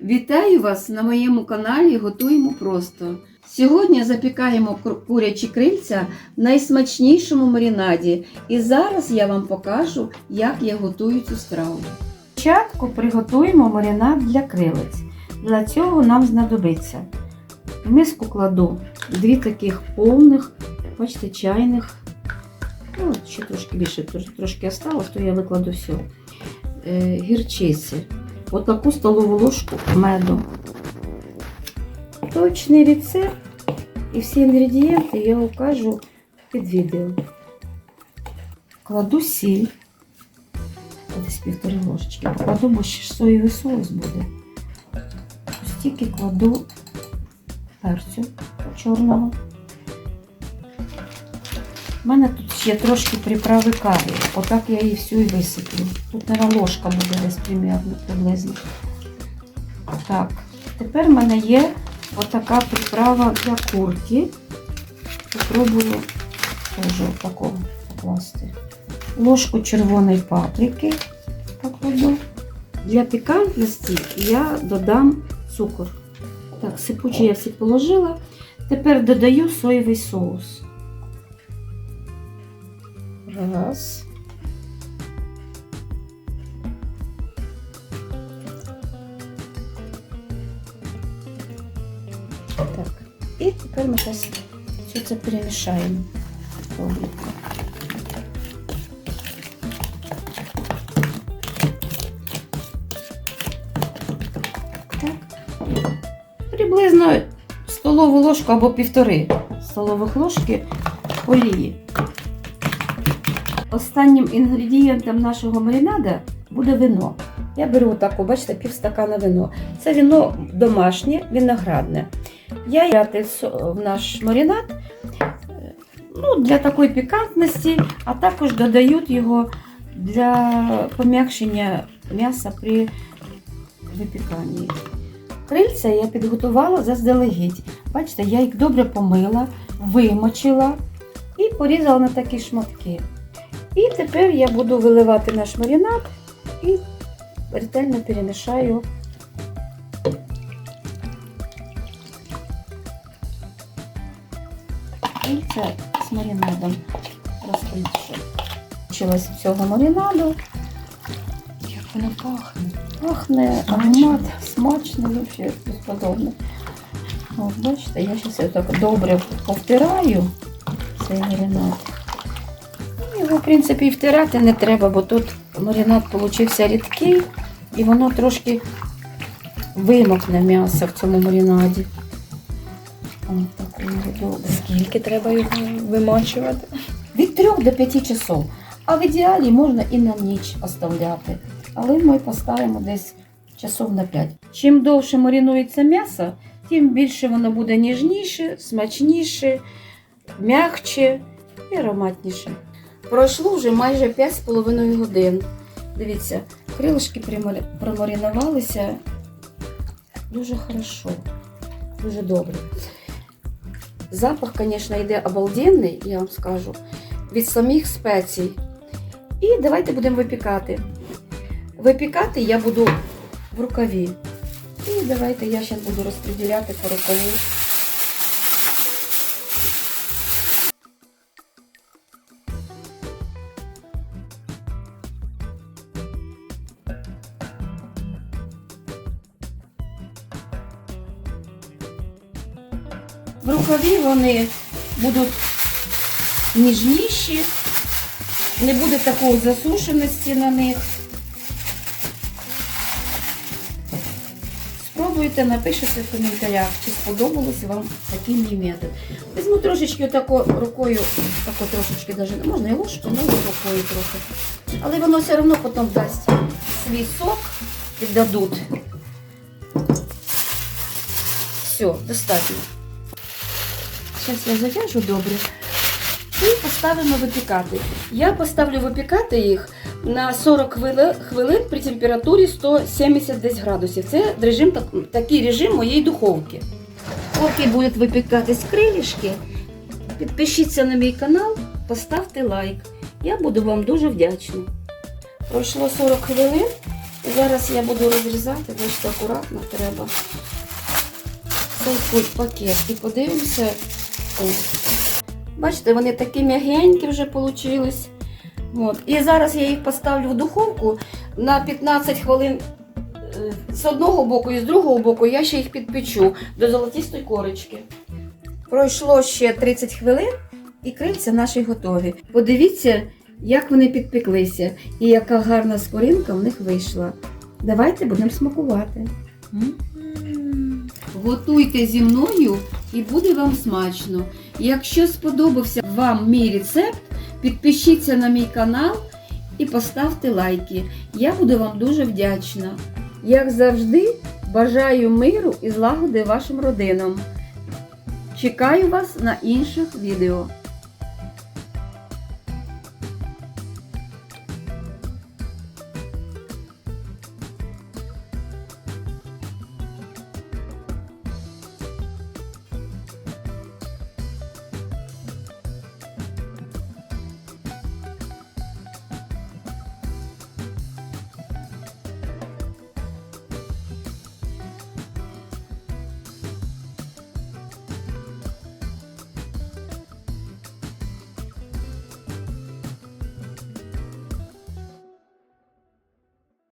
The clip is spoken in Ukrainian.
Вітаю вас на моєму каналі Готуємо просто. Сьогодні запікаємо курячі крильця в найсмачнішому маринаді. І зараз я вам покажу, як я готую цю страву. Спочатку приготуємо маринад для крилець. Для цього нам знадобиться в миску кладу дві таких повних, бачите, чайних. Ну, ще трошки більше, трошки осталось, то я викладу все. Гірчиці. Отаку столову ложку меду. Точний рецепт і всі інгредієнти я укажу під відео. Кладу сіль. Десь півтори ложечки. Покладу, бо ще соєвий соус буде. Ось кладу перцю чорного. У мене тут ще трошки приправи карі. Отак я її всю і висиплю. Тут, мабуть, ложка буде десь примірно приблизно. Так, тепер в мене є отака приправа для курки. Попробую теж отакого покласти. Ложку червоної паприки покладу. Для пікантності я додам цукор. Так, сипучий я всі положила. Тепер додаю соєвий соус. Раз. Так. І тепер ми зараз все це перемішаємо. Так. Приблизно столову ложку або півтори столових ложки олії. Останнім інгредієнтом нашого маринада буде вино. Я беру отаку, бачите, півстакана вино. Це вино домашнє, виноградне. Я взяти в наш маринад е, ну, для такої пікантності, а також додають його для пом'якшення м'яса при випіканні. Крильця я підготувала заздалегідь. Бачите, я їх добре помила, вимочила і порізала на такі шматки. І тепер я буду виливати наш маринад і ретельно перемішаю. І це з маринадом розпочалась цього маринаду. Як воно пахне. Пахне аромат смачний, взагалі безподобно. От, бачите, я зараз так добре повтираю цей маринад. Його, в принципі, і втирати не треба, бо тут маринад получився рідкий і воно трошки вимокне м'ясо в цьому маринаді. Скільки треба його вимачувати? Від 3 до 5 часов. А в ідеалі можна і на ніч оставляти. Але ми поставимо десь часов на 5. Чим довше маринується м'ясо, тим більше воно буде ніжніше, смачніше, м'якче і ароматніше. Пройшло вже майже 5,5 годин. Дивіться, крилишки промаринувалися дуже хорошо, дуже добре. Запах, звісно, йде обалденний, я вам скажу, від самих спецій. І давайте будемо випікати. Випікати я буду в рукаві. І давайте я зараз буду розподіляти по рукаву. Рукаві вони будуть ніжніші, не буде такої засушеності на них. Спробуйте, напишіть в коментарях, чи сподобалось вам такий мій метод. Візьму трошечки отако рукою, тако трошечки даже, можна і ложку, ну і рукою трохи. Але воно все одно потім дасть свій сок, віддадуть. Все, достатньо. Зараз я зав'яжу добре. І поставимо випікати. Я поставлю випікати їх на 40 хвилин при температурі 170 десь градусів. Це режим, так- такий режим моєї духовки. Поки будуть випікатись крилішки, підпишіться на мій канал, поставте лайк. Я буду вам дуже вдячна. Пройшло 40 хвилин. Зараз я буду розрізати, бачите, акуратно треба цей пакет і подивимося. Бачите, вони такі м'ягенькі вже вийшли. От. І зараз я їх поставлю в духовку на 15 хвилин е, з одного боку і з другого боку я ще їх підпечу до золотистої корочки. Пройшло ще 30 хвилин і крильця наші готові. Подивіться, як вони підпеклися і яка гарна скоринка в них вийшла. Давайте будемо смакувати. Готуйте зі мною і буде вам смачно. Якщо сподобався вам мій рецепт, підпишіться на мій канал і поставте лайки. Я буду вам дуже вдячна. Як завжди, бажаю миру і злагоди вашим родинам. Чекаю вас на інших відео.